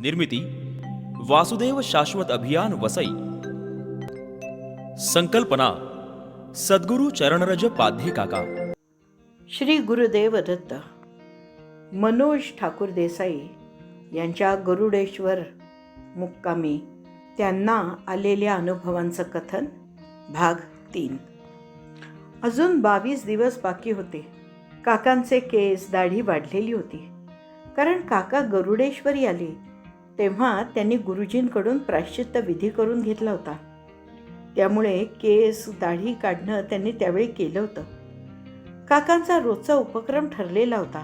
निर्मिती वासुदेव शाश्वत अभियान वसई संकल्पना सद्गुरु चरणरज पाध्ये काका। श्री गुरुदेव दत्त मनोज ठाकूर देसाई यांच्या गरुडेश्वर मुक्कामी त्यांना आलेल्या अनुभवांचं कथन भाग तीन. अजून बावीस दिवस बाकी होते. काकांचे केस दाढी वाढलेली होती. कारण काका गरुडेश्वरी आले तेव्हा त्यांनी गुरुजींकडून प्रायश्चित्त विधी करून घेतला होता. त्यामुळे केस दाढी काढणं त्यांनी त्यावेळी केलं होतं. काकांचा रोजचा उपक्रम ठरलेला होता.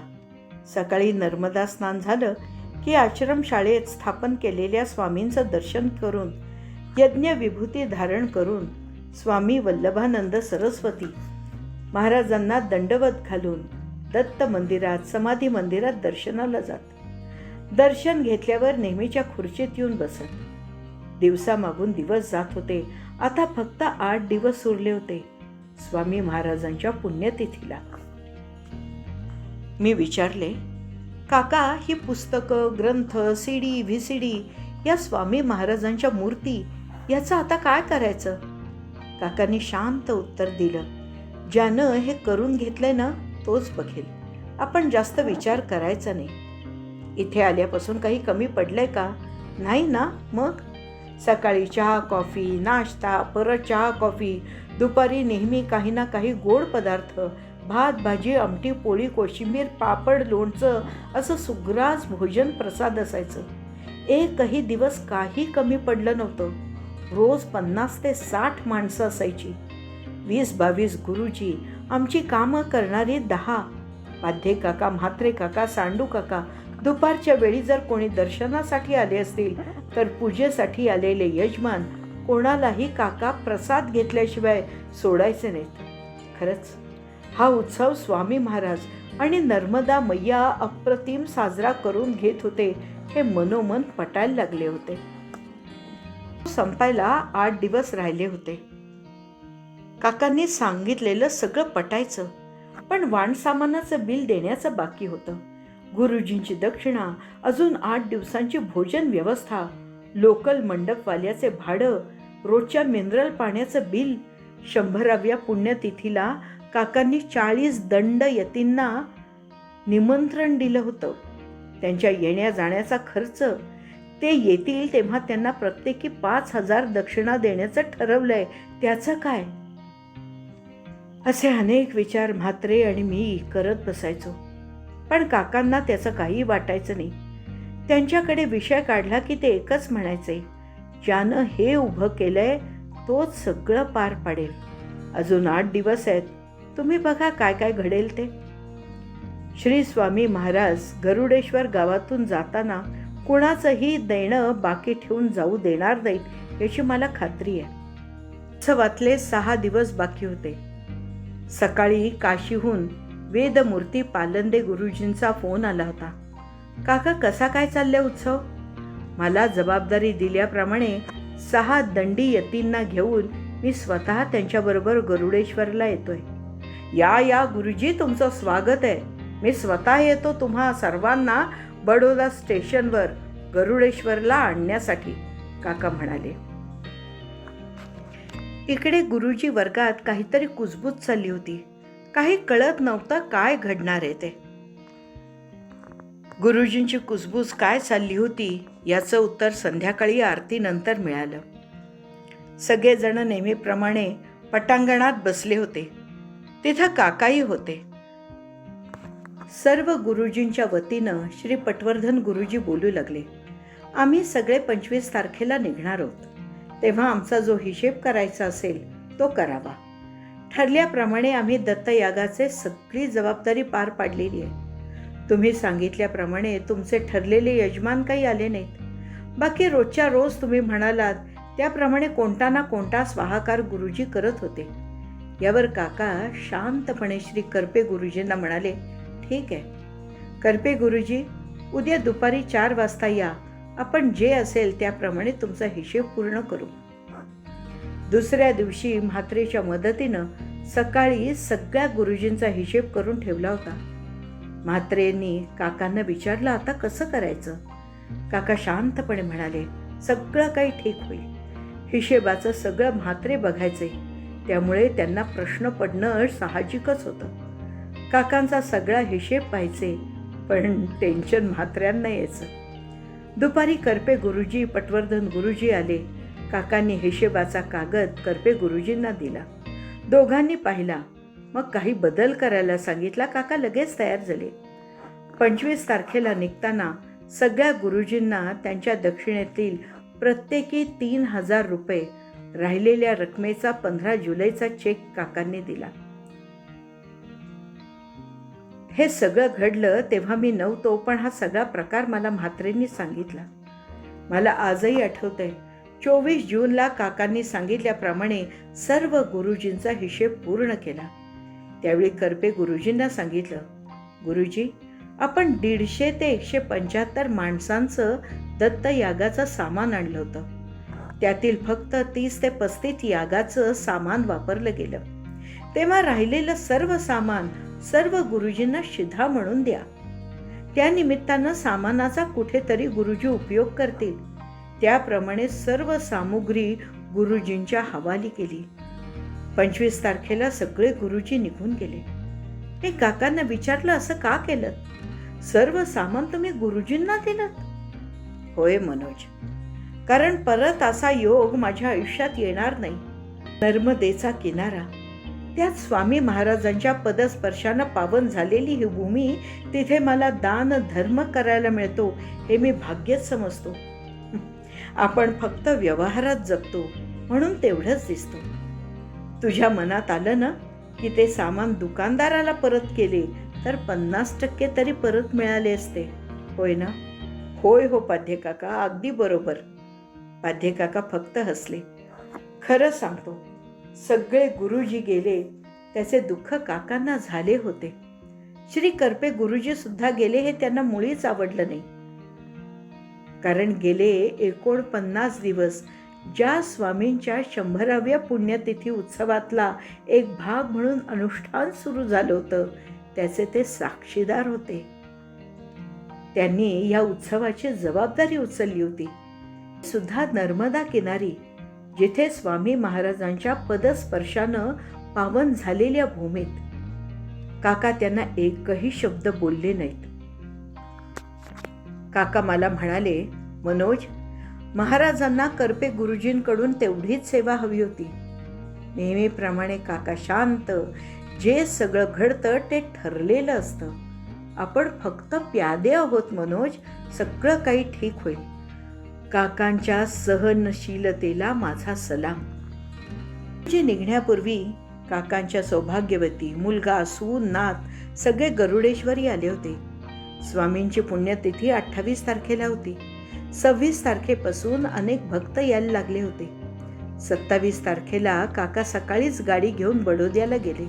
सकाळी नर्मदा स्नान झालं की आश्रमशाळेत स्थापन केलेल्या स्वामींचं दर्शन करून यज्ञ विभूती धारण करून स्वामी वल्लभानंद सरस्वती महाराजांना दंडवत घालून दत्त मंदिरात समाधी मंदिरात दर्शनाला जात. दर्शन घेतल्यावर नेहमीच्या खुर्चीत येऊन बसत. दिवसामागून दिवस जात होते. आता फक्त आठ दिवस उरले होते. स्वामी महाराजांच्या पुण्यतिथीला. मी विचारले काका ही पुस्तकं ग्रंथ C D V C D या स्वामी महाराजांच्या मूर्ती याचं आता काय करायचं? काकांनी शांत उत्तर दिलं ज्यानं हे करून घेतलंय ना तोच बघेल. आपण जास्त विचार करायचा नाही. इथे आल्यापासून काही कमी पडलंय का? नाही ना मग? सकाळी चहा कॉफी नाश्ता परत चहा कॉफी. दुपारी नेहमी काही ना काही गोड पदार्थ. भात भाजी आमटी पोळी कोशिंबीर पापड लोणचं असं सुग्रास भोजन प्रसाद असायचं. एकही दिवस काही कमी पडलं नव्हतं. रोज पन्नास ते साठ माणसं असायची. वीस बावीस गुरुजी आमची कामं करणारी दहा. पाध्ये काका म्हात्रे काका सांडू काका दुपारच्या वेळी जर कोणी दर्शनासाठी आले असतील तर पूजेसाठी आलेले यजमान कोणालाही काका प्रसाद घेतल्याशिवाय सोडायचे नाहीत. खरंच हा उत्सव स्वामी महाराज आणि नर्मदा मैया अप्रतिम साजरा करून घेत होते हे मनोमन पटायला लागले होते. संपायला आठ दिवस राहिले होते. काकांनी सांगितलेलं सगळं पटायचं पण वाणसामानाचं बिल देण्याचं बाकी होतं. गुरुजींची दक्षिणा अजून आठ दिवसांची भोजन व्यवस्था लोकल मंडपवाल्याचे भाडं रोजच्या मिनरल पाण्याचं बिल शंभराव्या पुण्यतिथीला काकांनी चाळीस दंड यतींना निमंत्रण दिलं होतं. त्यांच्या येण्या जाण्याचा खर्च ते येतील तेव्हा त्यांना प्रत्येकी पाच हजार दक्षिणा देण्याचं ठरवलंय त्याचं काय? असे अनेक विचार म्हात्रे आणि मी करत बसायचो. पण काकांना त्याचं काही वाटायचं नाही. त्यांच्याकडे विषय काढला की ते एकच म्हणायचे ज्यानं हे उभं केलंय तोच सगळं पार पाडेल. अजून आठ दिवस आहेत. तुम्ही बघा काय काय घडेल ते. श्री स्वामी महाराज गरुडेश्वर गावातून जाताना कुणाचंही देणं बाकी ठेवून जाऊ देणार नाहीत याची मला खात्री आहे. उत्सवातले सहा दिवस बाकी होते. सकाळी काशीहून वेदमूर्ती पालंदे गुरुजींचा फोन आला होता. काका कसा काय चालले उत्सव? मला जबाबदारी दिल्याप्रमाणे सहा दंडी यतींना घेऊन मी स्वतः त्यांच्याबरोबर गरुडेश्वरला येतोय. या या गुरुजी तुमचं स्वागत आहे. मी स्वतः येतो तुम्हा सर्वांना बडोदा स्टेशनवर गरुडेश्वरला आणण्यासाठी काका म्हणाले. इकडे गुरुजी वर्गात काहीतरी कुजबूज चालली होती. काही कळत नव्हतं काय घडणार आहे ते. गुरुजींची कुसबूज काय चालली होती याचं उत्तर संध्याकाळी आरतीनंतर मिळालं. सगळेजण नेहमीप्रमाणे पटांगणात बसले होते. तिथं काकाही होते. सर्व गुरुजींच्या वतीनं श्री पटवर्धन गुरुजी बोलू लागले. आम्ही सगळे पंचवीस तारखेला निघणार आहोत. तेव्हा आमचा जो हिशेब करायचा असेल तो करावा. ठरल्याप्रमाणे आम्ही दत्तयागाचे सगळी जबाबदारी पार पाडलेली आहे. तुम्ही सांगितल्याप्रमाणे तुमचे ठरलेले यजमान काही आले नाहीत. बाकी रोजच्या रोज तुम्ही म्हणालात त्याप्रमाणे कोणता ना कोणता स्वाहाकार गुरुजी करत होते. यावर काका शांतपणे श्री करपे गुरुजींना म्हणाले ठीक आहे. करपे गुरुजी उद्या दुपारी चार वाजता या. आपण जे असेल त्याप्रमाणे तुमचा हिशेब पूर्ण करू. दुसऱ्या दिवशी म्हात्रेच्या मदतीनं सकाळी सगळ्या गुरुजींचा हिशेब करून ठेवला होता. म्हात्रेंनी काकांना विचारलं आता कसं करायचं? काका शांतपणे म्हणाले सगळं काही ठीक होईल. हिशेबाचं सगळं म्हात्रे बघायचे. त्यामुळे त्यांना प्रश्न पडणं साहजिकच होतं. काकांचा सगळा हिशेब पाहायचे पण टेन्शन म्हात्र्यांना यायचं. दुपारी करपे गुरुजी पटवर्धन गुरुजी आले. काकांनी हिशेबाचा कागद करपे गुरुजींना दिला. दोघांनी पाहिला. मग काही बदल करायला सांगितला काका लगेच तयार झाले. पंचवीस तारखेला निघताना सगळ्या गुरुजींना त्यांच्या दक्षिणेतील प्रत्येकी तीन हजार रुपये राहिलेल्या रकमेचा पंधरा जुलैचा चेक काकांनी दिला. हे सगळं घडलं तेव्हा मी नव्हतो पण हा सगळा प्रकार मला म्हात्रेंनी सांगितला. मला आजही आठवतंय. चोवीस जूनला काकांनी सांगितल्याप्रमाणे सर्व गुरुजींचा हिशेब पूर्ण केला. त्यावेळी करपे गुरुजींना सांगितलं गुरुजी आपण दीडशे ते एकशे पंच्याहत्तर माणसांचं दत्त यागाचं सामान आणलं होतं. त्यातील फक्त तीस ते पस्तीस यागाचं सामान वापरलं गेलं. तेव्हा राहिलेलं सर्व सामान सर्व गुरुजींना शिधा म्हणून द्या. त्या निमित्तानं सामानाचा कुठेतरी गुरुजी उपयोग करतील. त्याप्रमाणे सर्व सामुग्री गुरुजींच्या हवाली केली. पंचवीस तारखेला सगळे गुरुजी निघून गेले. मी काकांना विचारलं असं का केलं? सर्व सामान तुम्ही गुरुजींना दिलं होय मनोज. कारण परत असा योग माझ्या आयुष्यात येणार नाही. नर्मदेचा किनारा. त्यात स्वामी महाराजांच्या पदस्पर्शानं पावन झालेली ही भूमी तिथे मला दान धर्म करायला मिळतो हे मी भाग्यच समजतो. आपण फक्त व्यवहारात जगतो म्हणून तेवढंच दिसतो. तुझ्या मनात आलं ना की ते सामान दुकानदाराला परत केले तर पन्नास टक्के तरी परत मिळाले असते. होय ना? होय हो पाध्यकाका अगदी बरोबर. पाध्यकाका फक्त हसले. खरं सांगतो सगळे गुरुजी गेले त्याचे दुःख काकांना झाले होते. श्री करपे गुरुजी सुद्धा गेले हे त्यांना मुळीच आवडलं नाही. कारण गेले एकोणपन्नास दिवस ज्या स्वामींच्या शंभराव्या पुण्यतिथी उत्सवातला एक भाग म्हणून अनुष्ठान सुरू झालं होतं त्याचे ते साक्षीदार होते. त्यांनी या उत्सवाची जबाबदारी उचलली होती. सुद्धा नर्मदा किनारी जिथे स्वामी महाराजांच्या पदस्पर्शानं पावन झालेल्या भूमीत काका त्यांना एकही शब्द बोलले नाहीत. काका मला म्हणाले मनोज महाराजांना करपे गुरुजींकडून तेवढीच सेवा हवी होती. नेहमीप्रमाणे काका शांत जे सगळं घडतं ते ठरलेलं असतं. आपण फक्त प्यादे आहोत मनोज सगळं काही ठीक होईल. काकांच्या सहनशीलतेला माझा सलाम. जे निघण्यापूर्वी काकांच्या सौभाग्यवती मुलगा सून नात सगळे गरुडेश्वरी आले होते. स्वामींची पुण्यतिथी अठ्ठावीस तारखेला होती. सव्वीस तारखेपासून अनेक भक्त यायला लागले होते. सत्तावीस तारखेला काका सकाळीच गाडी घेऊन बडोद्याला गेले.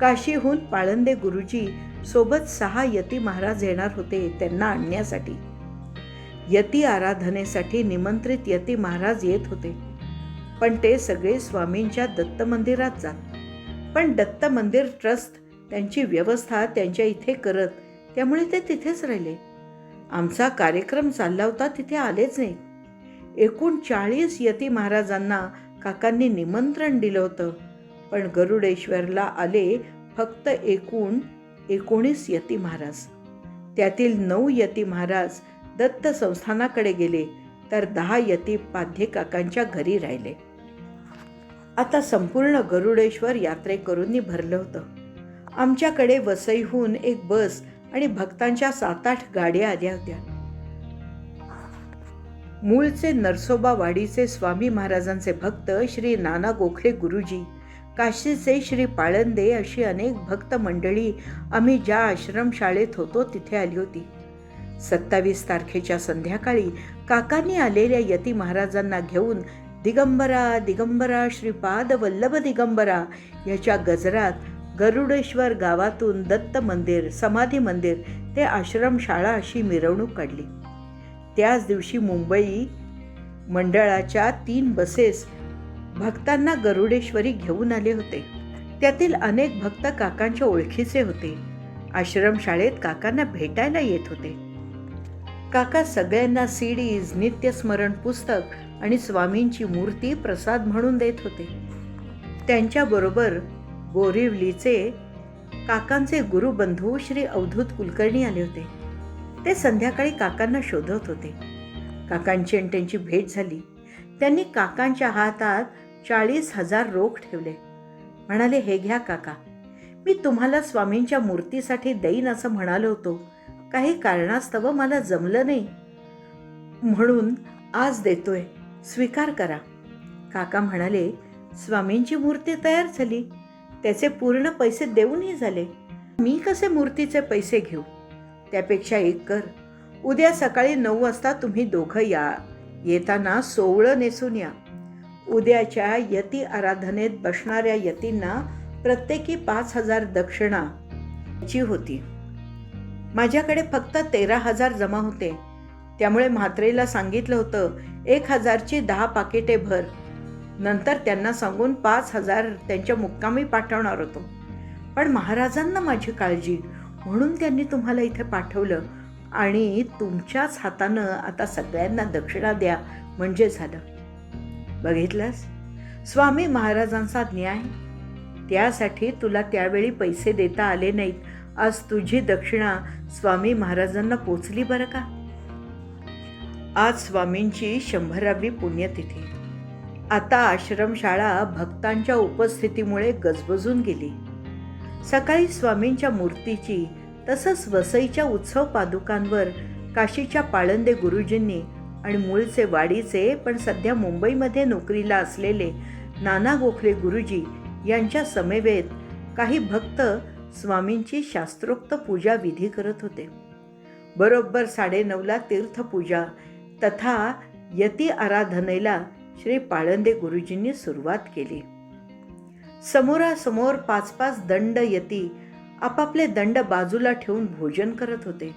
काशीहून पाळंदे गुरुजी सोबत सहा यती महाराज येणार होते त्यांना आणण्यासाठी. यती आराधनेसाठी निमंत्रित यती महाराज येत होते. पण ते सगळे स्वामींच्या दत्त मंदिरात जात. पण दत्त मंदिर ट्रस्ट त्यांची व्यवस्था त्यांच्या इथे करत त्यामुळे ते तिथेच राहिले. आमचा कार्यक्रम चालला होता तिथे आलेच नाही. एकूण चाळीस यती महाराजांना काकांनी निमंत्रण दिलं होतं. पण गरुडेश्वरला आले फक्त एकूण एकोणीस यती महाराज. त्यातील नऊ यती महाराज दत्त संस्थानाकडे गेले तर दहा यती पाध्ये काकांच्या घरी राहिले. आता संपूर्ण गरुडेश्वर यात्रेकरूंनी भरलं होतं. आमच्याकडे वसईहून एक बस आणि भक्तांच्या सात आठ गाड्या आल्या होत्या. मूळचे नरसोबा वाडीचे स्वामी महाराजांचे भक्त श्री नाना गोखले गुरुजी काशीचे श्री पाळंदे अशी अनेक भक्त मंडळी आम्ही ज्या आश्रमशाळेत होतो तिथे आली होती. सत्तावीस तारखेच्या संध्याकाळी काकांनी आलेल्या यती महाराजांना घेऊन दिगंबरा दिगंबरा श्रीपाद वल्लभ दिगंबरा याच्या गजरात गरुडेश्वर गावातून दत्त मंदिर समाधी मंदिर ते आश्रमशाळा अशी मिरवणूक काढली. त्याच दिवशी मुंबई मंडळाच्या तीन बसेस भक्तांना गरुडेश्वरी घेऊन आले होते. त्यातील अनेक भक्त काकांच्या ओळखीचे होते. आश्रमशाळेत काकांना भेटायला येत होते. काका सगळ्यांना सीडीज नित्यस्मरण पुस्तक आणि स्वामींची मूर्ती प्रसाद म्हणून देत होते. त्यांच्याबरोबर बोरिवलीचे काकांचे गुरुबंधू श्री अवधूत कुलकर्णी आले होते. ते संध्याकाळी काकांना शोधत होते. काकांची आणि त्यांची भेट झाली. त्यांनी काकांच्या हातात चाळीस हजार रोख ठेवले. म्हणाले हे घ्या काका मी तुम्हाला स्वामींच्या मूर्तीसाठी देईन असं म्हणालो होतो. काही कारणास्तव मला जमलं नाही. म्हणून आज देतोय. स्वीकार करा. काका म्हणाले स्वामींची मूर्ती तयार झाली. त्याचे पूर्ण पैसे देऊनही झाले. मी कसे मूर्तीचे पैसे घेऊ? त्यापेक्षा एक कर. उद्या सकाळी नऊ वाजता तुम्ही दोघं या. येताना सोवळं नेसून या. उद्याच्या यती आराधनेत बसणाऱ्या यतींना प्रत्येकी पाच हजार दक्षिणा ची होती. माझ्याकडे फक्त तेरा हजार जमा होते. त्यामुळे म्हात्रेला सांगितलं होतं एक हजारची दहा पाकिटे भर. नंतर त्यांना सांगून पाच हजार त्यांच्या मुक्कामी पाठवणार होतो. पण महाराजांना माझी काळजी म्हणून त्यांनी तुम्हाला इथे पाठवलं आणि तुमच्याच हातानं आता सगळ्यांना दक्षिणा द्या म्हणजे झालं. बघितलंस? स्वामी महाराजांचा न्याय. त्यासाठी तुला त्यावेळी पैसे देता आले नाहीत. आज तुझी दक्षिणा स्वामी महाराजांना पोचली बरं का? आज स्वामींची शंभरावी पुण्यतिथी. आता आश्रमशाळा भक्तांच्या उपस्थितीमुळे गजबजून गेली. सकाळी स्वामींच्या मूर्तीची तसंच वसईच्या उत्सव पादुकांवर काशीच्या पाळंदे गुरुजींनी आणि मूळचे वाडीचे पण सध्या मुंबईमध्ये नोकरीला असलेले नाना गोखले गुरुजी यांच्या समवेत काही भक्त स्वामींची शास्त्रोक्त पूजा विधी करत होते. बरोबर साडेनऊला तीर्थपूजा तथा यती आराधनेला श्री पाळंदे गुरुजींनी सुरुवात केली. समोरासमोर पाच पाच दंड यती आपापले दंड बाजूला ठेवून भोजन करत होते.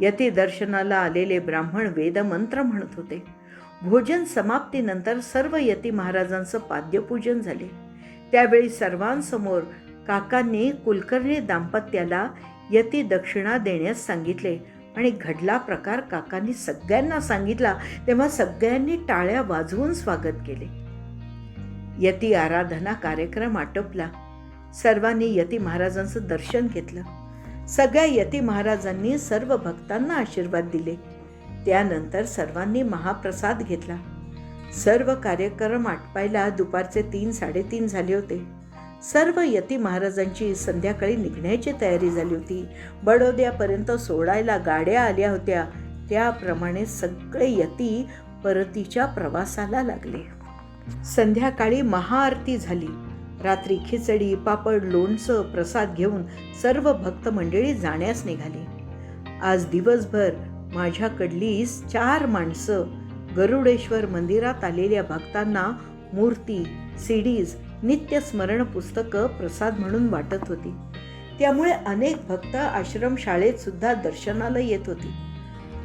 यती दर्शनाला आलेले ब्राह्मण वेदमंत्र म्हणत होते. भोजन समाप्तीनंतर सर्व यती महाराजांचं पाद्यपूजन झाले. त्यावेळी सर्वांसमोर काकांनी कुलकर्णी दाम्पत्याला यती दक्षिणा देण्यास सांगितले. आणि घडला प्रकार काकांनी सगळ्यांना सांगितला तेव्हा सगळ्यांनी टाळ्या वाजवून स्वागत केले. यती आराधना कार्यक्रम आटोपला. सर्वांनी यती महाराजांचं दर्शन घेतलं. सगळ्या यती महाराजांनी सर्व भक्तांना आशीर्वाद दिले. त्यानंतर सर्वांनी महाप्रसाद घेतला. सर्व कार्यक्रम आटपायला दुपारचे तीन साडेतीन झाले होते. सर्व यती महाराजांची संध्याकाळी निघण्याची तयारी झाली होती. बडोद्यापर्यंत सोडायला गाड्या आल्या होत्या. त्याप्रमाणे सगळे यती परतीच्या प्रवासाला लागले. संध्याकाळी महाआरती झाली. रात्री खिचडी पापड लोणचं प्रसाद घेऊन सर्व भक्त मंडळी जाण्यास निघाली. आज दिवसभर माझ्याकडली चार माणसं गरुडेश्वर मंदिरात आलेल्या भक्तांना मूर्ती सीडीज नित्य स्मरण पुस्तकं प्रसाद म्हणून वाटत होती. त्यामुळे अनेक भक्त आश्रम शाळेत सुद्धा दर्शनाला येत होती.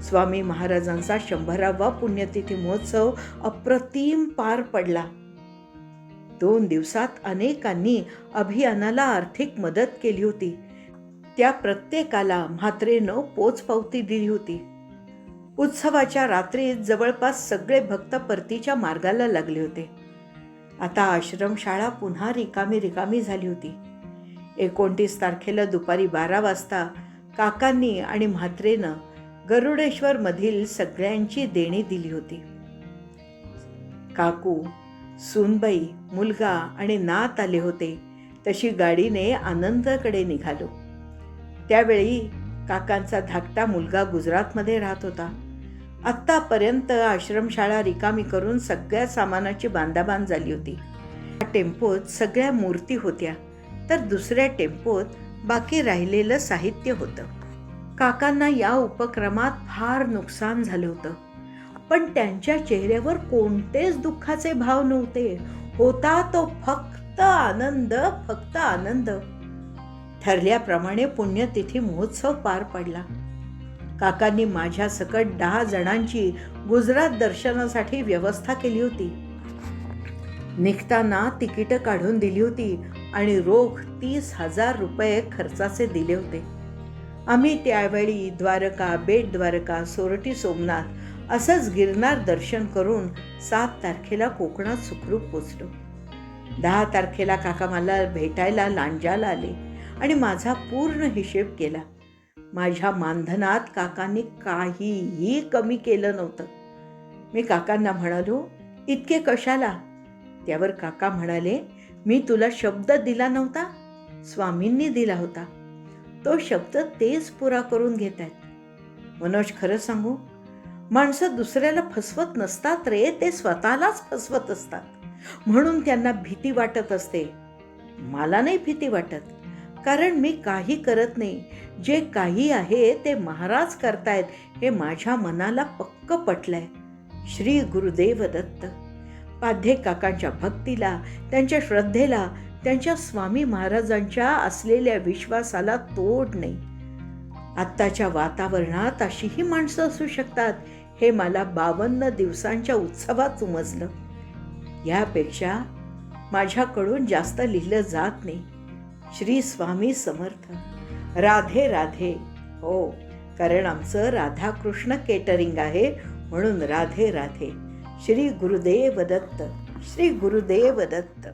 स्वामी महाराजांचा शंभरावा पुण्यतिथी महोत्सव अप्रतिम पार पडला. दोन दिवसात अनेकांनी अभियानाला आर्थिक मदत केली होती. त्या प्रत्येकाला म्हात्रेनं पोचपावती दिली होती. उत्सवाच्या रात्रीत जवळपास सगळे भक्त परतीच्या मार्गाला लागले होते. आता आश्रमशाळा पुन्हा रिकामी रिकामी झाली होती. एकोणतीस तारखेला दुपारी बारा वाजता काकांनी आणि म्हात्रेनं गरुडेश्वरमधील सगळ्यांची देणी दिली होती. काकू सुनबाई मुलगा आणि नात आले होते. तशी गाडीने आनंदकडे निघालो. त्यावेळी काकांचा धाकटा मुलगा गुजरातमध्ये राहत होता. आत्तापर्यंत आश्रमशाळा रिकामी करून सगळ्या सामानाची बांधाबांध झाली होती. त्या टेम्पोत सगळ्या मूर्ती होत्या तर दुसऱ्या टेम्पोत बाकी राहिलेलं साहित्य होतं. काकांना या उपक्रमात फार नुकसान झालं होतं. पण त्यांच्या चेहऱ्यावर कोणतेच दुःखाचे भाव नव्हते. होता तो फक्त आनंद फक्त आनंद. ठरल्याप्रमाणे पुण्यतिथी महोत्सव पार पडला. काकांनी माझ्या सकट दहा जणांची गुजरात दर्शनासाठी व्यवस्था केली होती. निघताना तिकीट काढून दिली होती आणि रोख तीस हजार रुपये खर्चाचे दिले होते. आम्ही त्यावेळी द्वारका बेट द्वारका सोरटी सोमनाथ असंच गिरनार दर्शन करून सात तारखेला कोकणात सुखरूप पोचलो. दहा तारखेला काका मला भेटायला लांजाला आले आणि माझा पूर्ण हिशेब केला. माझ्या मानधनात काकांनी काहीही कमी केलं नव्हतं. मी काकांना म्हणालो इतके कशाला? त्यावर काका म्हणाले मी तुला शब्द दिला नव्हता स्वामींनी दिला होता. तो शब्द तेच पुरा करून घेत आहेत मनोज खरं सांगू माणसं दुसऱ्याला फसवत नसतात रे ते स्वतःलाच फसवत असतात. म्हणून त्यांना भीती वाटत असते. मला नाही भीती वाटत. कारण मी काही करत नाही. जे काही आहे ते महाराज करतायत हे माझ्या मनाला पक्क पटलंय. श्री गुरुदेव दत्त. पाध्ये काकांच्या भक्तीला त्यांच्या श्रद्धेला त्यांच्या स्वामी महाराजांच्या असलेल्या विश्वासाला तोड नाही. आत्ताच्या वातावरणात अशीही माणसं असू शकतात हे मला बावन्न दिवसांच्या उत्सवात उमजलं यापेक्षा माझ्याकडून जास्त लिहिलं जात नाही. श्री स्वामी समर्थ. राधे राधे. हो कारण आमचं राधाकृष्ण केटरिंग आहे म्हणून राधे राधे. श्री गुरुदेव दत्त श्री गुरुदेव दत्त.